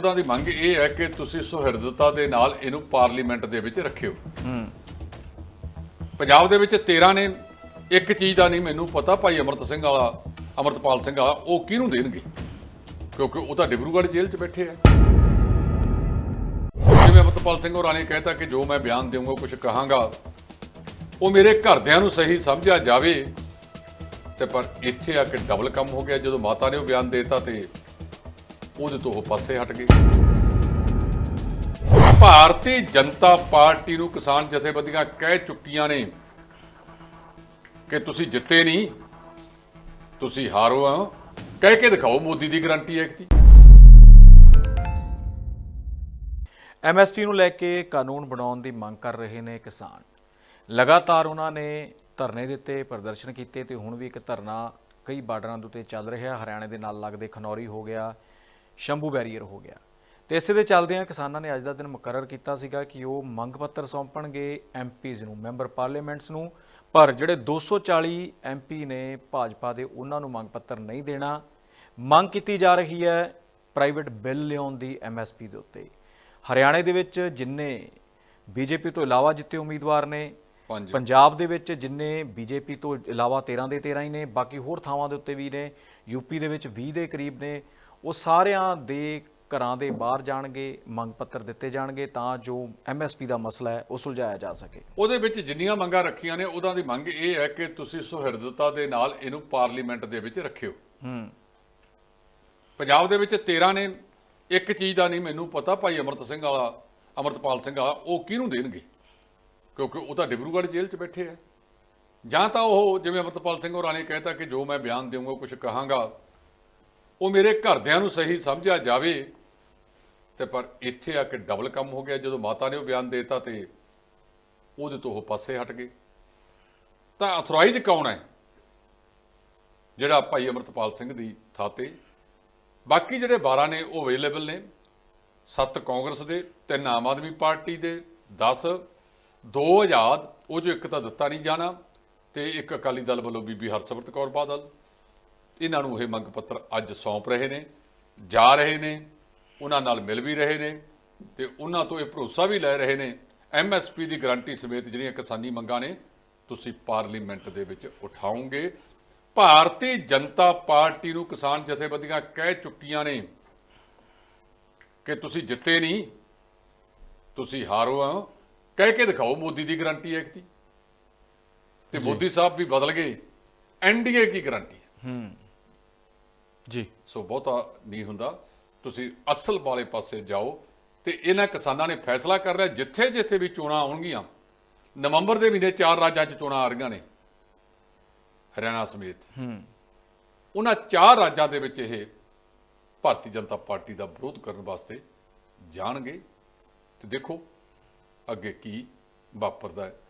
ਉਹਨਾਂ ਦੀ ਮੰਗ ਇਹ ਹੈ ਕਿ ਤੁਸੀਂ ਸੁਹਿਰਦਤਾ ਦੇ ਨਾਲ ਇਹਨੂੰ ਪਾਰਲੀਮੈਂਟ ਦੇ ਵਿੱਚ ਰੱਖਿਓ। ਪੰਜਾਬ ਦੇ ਵਿੱਚ 13 ਨੇ, ਇੱਕ ਚੀਜ਼ ਦਾ ਨਹੀਂ ਮੈਨੂੰ ਪਤਾ, ਭਾਈ ਅਮਰਤ ਸਿੰਘ ਵਾਲਾ, ਅਮਰਤਪਾਲ ਸਿੰਘ ਵਾਲਾ, ਉਹ ਕਿਹਨੂੰ ਦੇਣਗੇ? ਕਿਉਂਕਿ ਉਹ ਤਾਂ ਡਿਬਰੂਗੜ੍ਹ ਜੇਲ੍ਹ 'ਚ ਬੈਠੇ ਆ। ਜਿਵੇਂ ਅਮਰਤਪਾਲ ਸਿੰਘ ਹੋਰਾਂ ਨੇ ਕਹਿਤਾ ਕਿ ਜੋ ਮੈਂ ਬਿਆਨ ਦੇਵਾਂਗਾ ਕੁਝ ਕਹਾਂਗਾ, ਉਹ ਮੇਰੇ ਘਰਦਿਆਂ ਨੂੰ ਸਹੀ ਸਮਝਿਆ ਜਾਵੇ। ਤੇ ਪਰ ਇੱਥੇ ਆ ਕੇ ਡਬਲ ਕੰਮ ਹੋ ਗਿਆ। ਜਦੋਂ ਮਾਤਾ ਨੇ ਉਹ ਬਿਆਨ ਦੇਤਾ ਤੇ ਉਹਦੇ ਤੋਂ ਉਹ ਪਾਸੇ ਹਟ ਗਏ। ਭਾਰਤੀ ਜਨਤਾ ਪਾਰਟੀ ਨੂੰ ਕਿਸਾਨ ਜਥੇਬੰਦੀਆਂ ਕਹਿ ਚੁੱਕੀਆਂ ਨੇ ਕਿ ਤੁਸੀਂ ਜਿੱਤੇ ਨਹੀਂ, ਤੁਸੀਂ ਹਾਰੋ ਆ। ਕਹਿ ਕੇ ਦਿਖਾਓ ਮੋਦੀ ਦੀ ਗਰੰਟੀ ਹੈ ਕਿ ਐਮਐਸਪੀ ਨੂੰ ਲੈ ਕੇ ਕਾਨੂੰਨ ਬਣਾਉਣ ਦੀ ਮੰਗ ਕਰ ਰਹੇ ਨੇ ਕਿਸਾਨ। ਲਗਾਤਾਰ ਉਹਨਾਂ ਨੇ ਧਰਨੇ ਦਿੱਤੇ ਪ੍ਰਦਰਸ਼ਨ ਕੀਤੇ ਤੇ ਹੁਣ ਵੀ ਇੱਕ ਧਰਨਾ ਕਈ ਬਾਰਡਰਾਂ ਦੇ ਉੱਤੇ ਚੱਲ ਰਿਹਾ। ਹਰਿਆਣੇ ਦੇ ਨਾਲ ਲੱਗਦੇ ਖਨੌਰੀ ਹੋ ਗਿਆ ਸ਼ੰਭੂ ਬੈਰੀਅਰ ਹੋ ਗਿਆ। ਤੇ ਇਸੇ ਦੇ ਚੱਲਦਿਆਂ ਕਿਸਾਨਾਂ ਨੇ ਅੱਜ ਦਾ ਦਿਨ ਮੁਕਰਰ ਕੀਤਾ ਸੀਗਾ ਕਿ ਉਹ ਮੰਗ ਪੱਤਰ ਸੌਂਪਣਗੇ ਐਮਪੀਜ਼ ਨੂੰ ਮੈਂਬਰ ਪਾਰਲੀਮੈਂਟਸ ਨੂੰ। ਪਰ ਜਿਹੜੇ 240 ਐਮਪੀ ਨੇ ਭਾਜਪਾ ਦੇ ਉਹਨਾਂ ਨੂੰ ਮੰਗ ਪੱਤਰ ਨਹੀਂ ਦੇਣਾ। ਮੰਗ ਕੀਤੀ ਜਾ ਰਹੀ ਹੈ ਪ੍ਰਾਈਵੇਟ ਬਿੱਲ ਲਿਆਉਣ ਦੀ ਐਮਐਸਪੀ ਦੇ ਉੱਤੇ। ਹਰਿਆਣੇ ਦੇ ਵਿੱਚ ਜਿੰਨੇ ਬੀਜੇਪੀ ਤੋਂ ਇਲਾਵਾ ਜਿੱਤੇ ਉਮੀਦਵਾਰ ਨੇ ਪੰਜ। ਪੰਜਾਬ ਦੇ ਵਿੱਚ ਜਿੰਨੇ ਬੀਜੇਪੀ ਤੋਂ ਇਲਾਵਾ 13 ਦੇ 13 ਹੀ ਨੇ ਬਾਕੀ ਹੋਰ ਥਾਵਾਂ ਦੇ ਉੱਤੇ ਵੀ ਨੇ। ਯੂਪੀ ਦੇ ਵਿੱਚ 20 ਦੇ ਕਰੀਬ ਨੇ। ਉਹ ਸਾਰਿਆਂ ਦੇ ਘਰਾਂ ਦੇ ਬਾਹਰ ਜਾਣਗੇ ਮੰਗ ਪੱਤਰ ਦਿੱਤੇ ਜਾਣਗੇ ਤਾਂ ਜੋ ਐਮਐਸਪੀ ਦਾ ਮਸਲਾ ਹੈ ਉਹ ਸੁਲਝਾਇਆ ਜਾ ਸਕੇ। ਉਹਦੇ ਵਿੱਚ ਜਿੰਨੀਆਂ ਮੰਗਾਂ ਰੱਖੀਆਂ ਨੇ ਉਹਨਾਂ ਦੀ ਮੰਗ ਇਹ ਹੈ ਕਿ ਤੁਸੀਂ ਸੁਹਿਰਦਤਾ ਦੇ ਨਾਲ ਇਹਨੂੰ ਪਾਰਲੀਮੈਂਟ ਦੇ ਵਿੱਚ ਰੱਖਿਓ। ਹੂੰ। ਪੰਜਾਬ ਦੇ ਵਿੱਚ 13 ਨੇ ਇੱਕ ਚੀਜ਼ ਦਾ ਨਹੀਂ ਮੈਨੂੰ ਪਤਾ ਭਾਈ ਅਮਰਤ ਸਿੰਘ ਵਾਲਾ ਅਮਰਤਪਾਲ ਸਿੰਘ ਵਾਲਾ ਉਹ ਕਿਹਨੂੰ ਦੇਣਗੇ? ਕਿਉਂਕਿ ਉਹ ਤਾਂ ਡਿਬਰੂਗੜ੍ਹ ਜੇਲ੍ਹ 'ਚ ਬੈਠੇ ਆ। ਜਾਂ ਤਾਂ ਉਹ ਜਿਵੇਂ ਅਮਰਤਪਾਲ ਸਿੰਘ ਹੋਰਾਂ ਨੇ ਕਹਿਤਾ ਕਿ ਜੋ ਮੈਂ ਬਿਆਨ ਦੇਵਾਂਗਾ ਕੁਝ ਕਹਾਂਗਾ ਉਹ ਮੇਰੇ ਘਰਦਿਆਂ ਨੂੰ ਸਹੀ ਸਮਝਿਆ ਜਾਵੇ। ਤੇ ਪਰ ਇੱਥੇ ਆ ਕੇ ਡਬਲ ਕੰਮ ਹੋ ਗਿਆ। ਜਦੋਂ ਮਾਤਾ ਨੇ ਉਹ ਬਿਆਨ ਦੇਤਾ ਤੇ ਉਹਦੇ ਤੋਂ ਉਹ ਪਾਸੇ ਹਟ ਗਏ। ਤਾਂ ਅਥੋਰਾਈਜ਼ ਕੌਣ ਹੈ? ਜਿਹੜਾ ਭਾਈ ਅਮਰਤਪਾਲ ਸਿੰਘ ਦੀ ਥਾਂ ਤੇ। ਬਾਕੀ ਜਿਹੜੇ 12 ਨੇ ਉਹ ਅਵੇਲੇਬਲ ਨੇ। 7 ਕਾਂਗਰਸ ਦੇ, ਤਿੰਨ ਆਮ ਆਦਮੀ ਪਾਰਟੀ ਦੇ 10 ਦੋ ਆਜ਼ਾਦ, ਉਹ ਜੋ ਇੱਕ ਤਾਂ ਦਿੱਤਾ ਨਹੀਂ ਜਾਣਾ। ਤੇ ਇੱਕ ਅਕਾਲੀ ਦਲ ਵੱਲੋਂ ਬੀਬੀ ਹਰਸਿਮਰਤ ਕੌਰ ਬਾਦਲ। ਇਹਨਾਂ ਨੂੰ ਇਹ ਮੰਗ ਪੱਤਰ ਅੱਜ ਸੌਂਪ ਰਹੇ ਨੇ ਜਾ ਰਹੇ ਨੇ ਉਹਨਾਂ ਨਾਲ ਮਿਲ ਵੀ ਰਹੇ ਨੇ ਤੇ ਉਹਨਾਂ ਤੋਂ ਇਹ ਭਰੋਸਾ ਵੀ ਲੈ ਰਹੇ ਨੇ ਐਮਐਸਪੀ ਦੀ ਗਾਰੰਟੀ ਸਮੇਤ ਜਿਹੜੀਆਂ ਕਿਸਾਨੀ ਮੰਗਾਂ ਨੇ ਤੁਸੀਂ ਪਾਰਲੀਮੈਂਟ ਦੇ ਵਿੱਚ ਉਠਾਓਗੇ। ਭਾਰਤੀ ਜਨਤਾ ਪਾਰਟੀ ਨੂੰ ਕਿਸਾਨ ਜਥੇਬੰਦੀਆਂ ਕਹਿ ਚੁੱਕੀਆਂ ਨੇ ਕਿ ਤੁਸੀਂ ਜਿੱਤੇ ਨਹੀਂ ਤੁਸੀਂ ਹਾਰੋ ਆ। ਕਹਿ ਕੇ ਦਿਖਾਓ ਮੋਦੀ ਦੀ ਗਾਰੰਟੀ ਹੈ ਕਿ ਤੇ ਮੋਦੀ ਸਾਹਿਬ ਵੀ ਬਦਲ ਗਏ। ਐਨਡੀਏ ਕੀ ਗਾਰੰਟੀ ਹੂੰ। ਜੀ। ਸੋ ਬਹੁਤਾ ਨਹੀਂ ਹੁੰਦਾ। ਤੁਸੀਂ ਅਸਲ ਵਾਲੇ ਪਾਸੇ ਜਾਓ ਤੇ ਇਹਨਾਂ ਕਿਸਾਨਾਂ ਨੇ ਫੈਸਲਾ ਕਰ ਲਿਆ ਜਿੱਥੇ ਜਿੱਥੇ ਵੀ ਚੋਣਾਂ ਆਉਣਗੀਆਂ ਨਵੰਬਰ ਦੇ ਮਹੀਨੇ ਚਾਰ ਰਾਜਾਂ 'ਚ ਚੋਣਾਂ ਆ ਰਹੀਆਂ ਨੇ ਹਰਿਆਣਾ ਸਮੇਤ। ਹੂੰ। ਉਹਨਾਂ ਚਾਰ ਰਾਜਾਂ ਦੇ ਵਿੱਚ ਇਹ ਭਾਰਤੀ ਜਨਤਾ ਪਾਰਟੀ ਦਾ ਵਿਰੋਧ ਕਰਨ ਵਾਸਤੇ ਜਾਣਗੇ ਤੇ ਦੇਖੋ ਅੱਗੇ ਕੀ ਵਾਪਰਦਾ ਹੈ।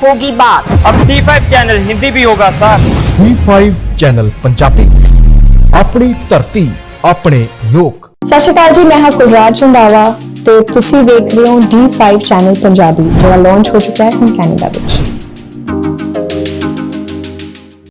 होगी बात अब D5 चैनल हिंदी भी होगा साथ D5 ਚੈਨਲ ਪੰਜਾਬੀ ਆਪਣੀ ਧਰਤੀ ਆਪਣੇ ਲੋਕ ਸਤਿ ਸ਼੍ਰੀ ਅਕਾਲ ਜੀ ਮੈਂ ਹਾਂ ਕੁਲਰਾਜ ਰੰਧਾਵਾ ਤੇ ਤੁਸੀਂ ਦੇਖ ਰਹੇ ਹੋ D5 ਚੈਨਲ ਪੰਜਾਬੀ ਜਿਹੜਾ ਲਾਂਚ ਹੋ ਚੁੱਕਾ ਹੈ ਹੁਣ ਕੈਨੇਡਾ ਵਿੱਚ